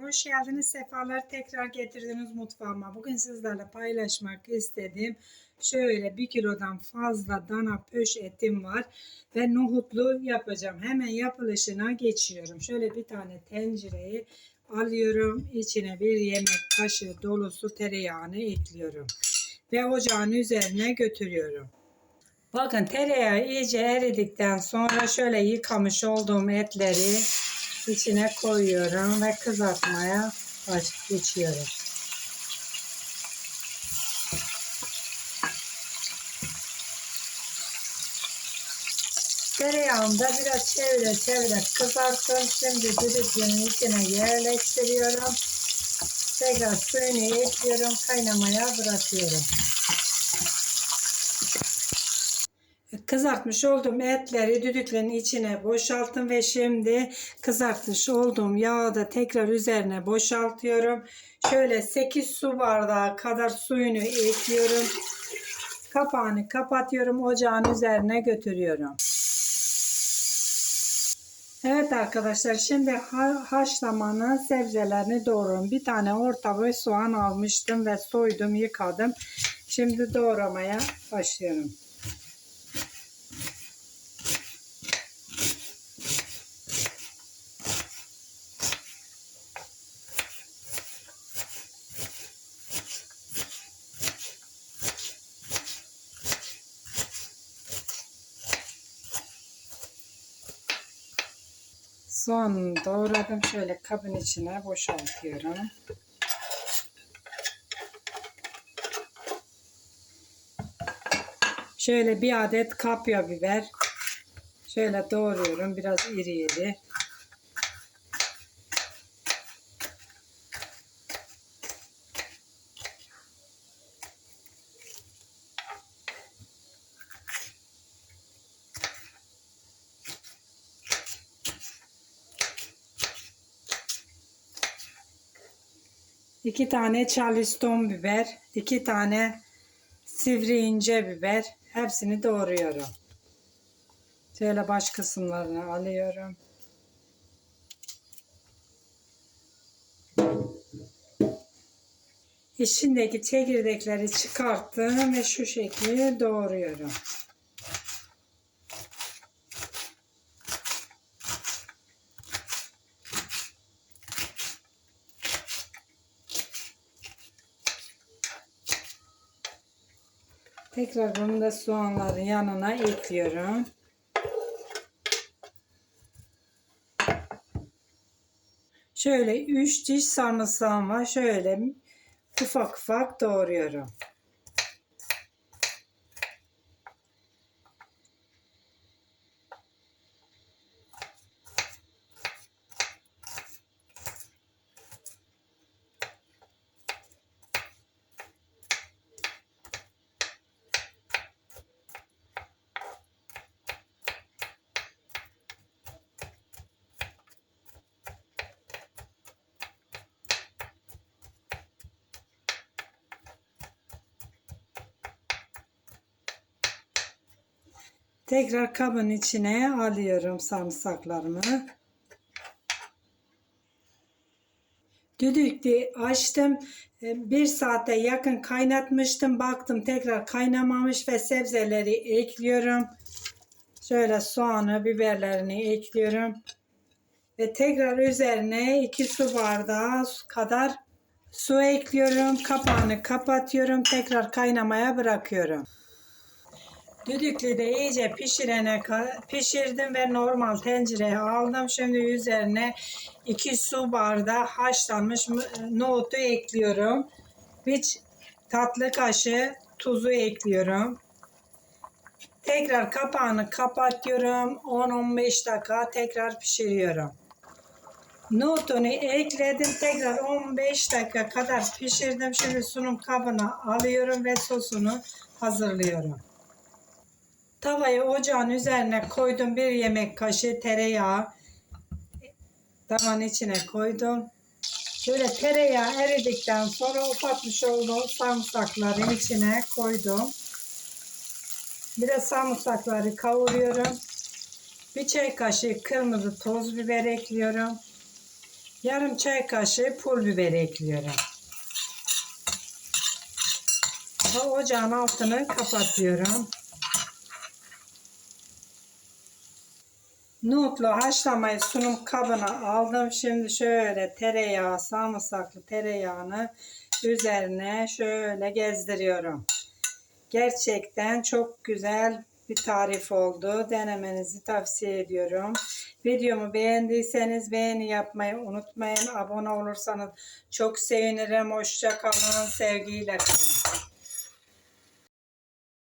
Hoş geldiniz. Sefalar tekrar getirdiniz mutfağıma. Bugün sizlerle paylaşmak istediğim şöyle bir kilodan fazla dana pöş etim var ve nohutlu yapacağım. Hemen yapılışına geçiyorum. Şöyle bir tane tencereyi alıyorum. İçine bir yemek kaşığı dolusu tereyağını ekliyorum. Ve ocağın üzerine götürüyorum. Bakın tereyağı iyice eridikten sonra şöyle yıkamış olduğum etleri içine koyuyorum ve kızartmaya geçiyorum. Tereyağımda biraz çevire çevire kızarttım. Şimdi düdüklünün içine yerleştiriyorum. Tekrar suyunu ekliyorum. Kaynamaya bırakıyorum. Kızartmış olduğum etleri düdüklerin içine boşalttım ve şimdi kızartmış olduğum yağı da tekrar üzerine boşaltıyorum. Şöyle 8 su bardağı kadar suyunu ekliyorum. Kapağını kapatıyorum. Ocağın üzerine götürüyorum. Evet arkadaşlar şimdi ha haşlamanın sebzelerini doğruyorum. Bir tane orta boy soğan almıştım ve soydum yıkadım. Şimdi doğramaya başlıyorum. Soğanı doğradım. Şöyle kabın içine boşaltıyorum. Şöyle bir adet kapya biber. Şöyle doğruyorum. Biraz iri iri. İki tane charleston biber, iki tane sivri ince biber. Hepsini doğruyorum. Şöyle baş kısımlarını alıyorum. İçindeki çekirdekleri çıkarttım ve şu şekilde doğruyorum. Tekrar bunu da soğanların yanına ekliyorum. Şöyle 3 diş sarımsağım var. Şöyle ufak ufak doğruyorum. Tekrar kabın içine alıyorum sarımsaklarımı. Düdüklü açtım. E, Bir saate yakın kaynatmıştım. Baktım tekrar kaynamamış ve sebzeleri ekliyorum. Şöyle soğanı, biberlerini ekliyorum. Ve tekrar üzerine 2 su bardağı kadar su ekliyorum. Kapağını kapatıyorum. Tekrar kaynamaya bırakıyorum. Düdüklüde iyice pişirene pişirdim ve normal tencereye aldım. Şimdi üzerine 2 su bardağı haşlanmış nohutu ekliyorum. Bir tatlı kaşığı tuzu ekliyorum. Tekrar kapağını kapatıyorum. 10-15 dakika tekrar pişiriyorum. Nohutunu ekledim. Tekrar 15 dakika kadar pişirdim. Şimdi sunum kabına alıyorum ve sosunu hazırlıyorum. Tavayı ocağın üzerine koydum. Bir yemek kaşığı tereyağı. Tavanın içine koydum. Şöyle tereyağı eridikten sonra ufaltmış olduğum sarımsakları içine koydum. Biraz sarımsakları kavuruyorum. Bir çay kaşığı kırmızı toz biber ekliyorum. Yarım çay kaşığı pul biber ekliyorum. Ve ocağın altını kapatıyorum. Nohutlu haşlamayı sunum kabına aldım. Şimdi şöyle tereyağı, sarımsaklı tereyağını üzerine şöyle gezdiriyorum. Gerçekten çok güzel bir tarif oldu. Denemenizi tavsiye ediyorum. Videomu beğendiyseniz beğeni yapmayı unutmayın. Abone olursanız çok sevinirim. Hoşça kalın. Sevgiyle kalın.